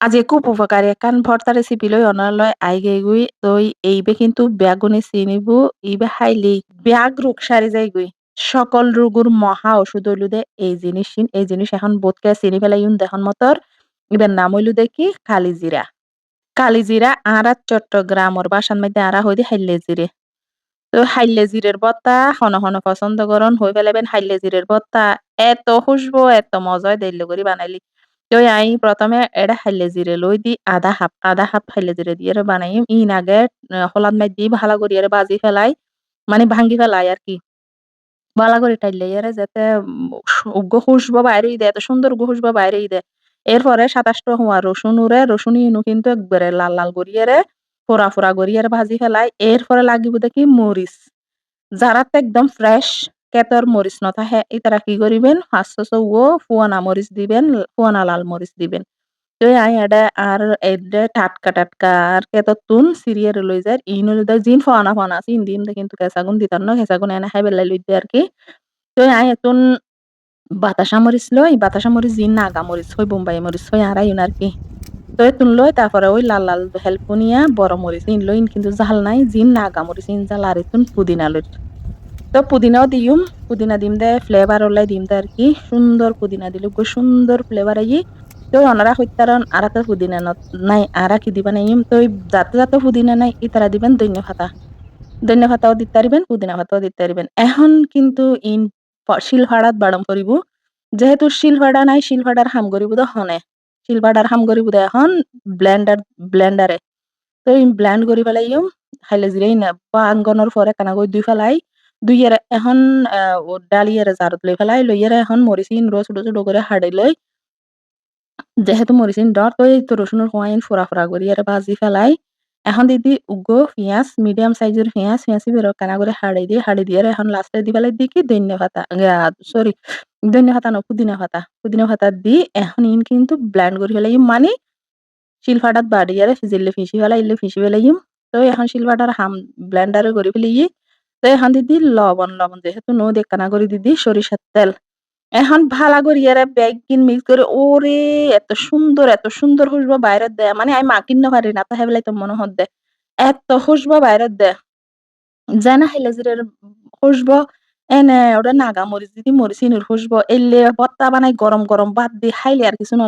আজি খুব উপকারী একান ভর্তা রেসিপি লই অনালয় আইগে গুই তই এইবে কিন্তু ব্যাগুনি চিনিবু ইবে হাইলি ব্যাগ রোগ সারি যাই গুই সকল রোগুর মহা ওষুধ হইলুদে এই জিনিস এই জিনিস এখন বোধকে চিনি ফেলাই দেখন মতর ইবের নাম হইলু দেখি কালিজিরা কালিজিরা আরা চট্টগ্রামর বাসার মধ্যে আরা হইদি হাইলে জিরে তো হাইলে জিরের বত্তা হন হন পছন্দ করন হই ফেলাবেন হাইলে জিরের বত্তা এত খুশবো এত মজা দেইলে করি বানাইলি। তো আই প্রথমে এটা হাইলে জিরে লই দি আধা হাফ আধা হাফ হাইলে জিরে দিয়ে বানাইম ইন আগে হলাদ মাই দি ভালো করি এর বাজি ফেলাই মানে ভাঙ্গি ফেলাই আর কি ভালো করে টাইলে এর যাতে খুশবো বাইরে দে এত সুন্দর খুশবো বাইরে দে এরপরে সাতাশটা হওয়া রসুন উরে রসুন ইনু কিন্তু একবারে লাল লাল করিয়ে ফোড়া ফোড়া করিয়ে ভাজি ফেলাই এরপরে লাগিব দেখি মরিচ যারাতে একদম ফ্রেশ কেতর মরিচ নথা হে ইতারা কি করিবেন ফার্স্ট ও ফুয়ানা মরিচ দিবেন ফুয়ানা লাল মরিচ দিবেন। তো আই এডা আর এডে টাটকা টাটকা আর কেত তুন সিরিয়ার লই যায়। ইন জিন ফুয়ানা ফুয়ানা আছে, ইন দিন কিন্তু কেসাগুন দিতার ন কেসাগুন এনে হাই বেলাই লই আর কি তো আই এতুন বাতাসা মরিচ লই বাতাসা মরিচ জিন নাগা মরিচ হই বোম্বাই মরিচ হই আর ইন আর কি তো এতুন লই তারপরে ওই লাল লাল হেল্পুনিয়া, বড় মরিচ ইন লই কিন্তু জাল নাই, জিন নাগা মরিচ ইন জাল আর এতুন পুদিনা লই তো পুদিনাও দিম, পুদিনা দিম দে ফ্লেভার ওলাই দিম দে আর কি। সুন্দর পুদিনা দিল গো, সুন্দর ফ্লেভার আই তো অনারা হইতারন আরাতে পুদিনা নাই আরা কি দিবা নাই। তো যাতে যাতে পুদিনা নাই ইতারা দিবেন দৈন্য ভাতা দৈন্য ভাতাও দিতে পারিবেন পুদিনা ভাতাও দিতে পারিবেন এখন কিন্তু ইন শিলভাড়াত বাড়ম করিব যেহেতু শিলভাড়া নাই শিলভাড়ার হাম করিব তো হনে। শিলভাড়ার হাম করিব দে এখন ব্লেন্ডার ব্লেন্ডারে তো ইন ব্লেন্ড করি ফেলাই হাইলে জিরাই না বাঙ্গনের পরে কানা গই দুই ফেলাই দুইয়ের এখন ডালিয়ের জারত লই ফেলাই লইয়ের এখন মরিচিন রো ছোট ছোট করে হাড়ি লই যেহেতু মরিচিন ডর তো এই তো রসুনের হোয়াইন ফোড়া ফোড়া করি আর ভাজি ফেলাই এখন দিদি উগো পেঁয়াজ মিডিয়াম সাইজের পেঁয়াজ পেঁয়াজি বেরো কানা করে হাড়ি দিয়ে হাড়ি দিয়ে এখন লাস্টে দি ফেলাই দি কি দৈন্য ভাতা সরি দৈন্য ভাতা ন পুদিনা ভাতা পুদিনা ভাতা দি এখন ইন কিন্তু ব্ল্যান্ড করে ফেলাই মানে শিলফাটাত বাড়ি আর ফিজিলে ফিসি ফেলাই ইলে ফিসি ফেলাই তো এখন শিলফাটার হাম ব্ল্যান্ডারে করে ফেলাই তো এখন দিদি লবণ লবণ যেহেতু নো দেখানা করে দিদি সরিষার তেল। এখন ভালা করি এরা ব্যাগ কিন মিক্স করে, ওরে এত সুন্দর এত সুন্দর খুশবো বাইরে দেয়। মানে আমি মাকিন না পারি না তা হেবলাই তো মনে হত দেয় এত খুশবো বাইরে দেয়। জানা হেলে জিরের খুশবো এনে ওটা নাগা মরিচ দিদি মরিচ ইনুর খুশবো এলে বত্তা বানাই গরম গরম ভাত দিয়ে খাইলে আর কিছু না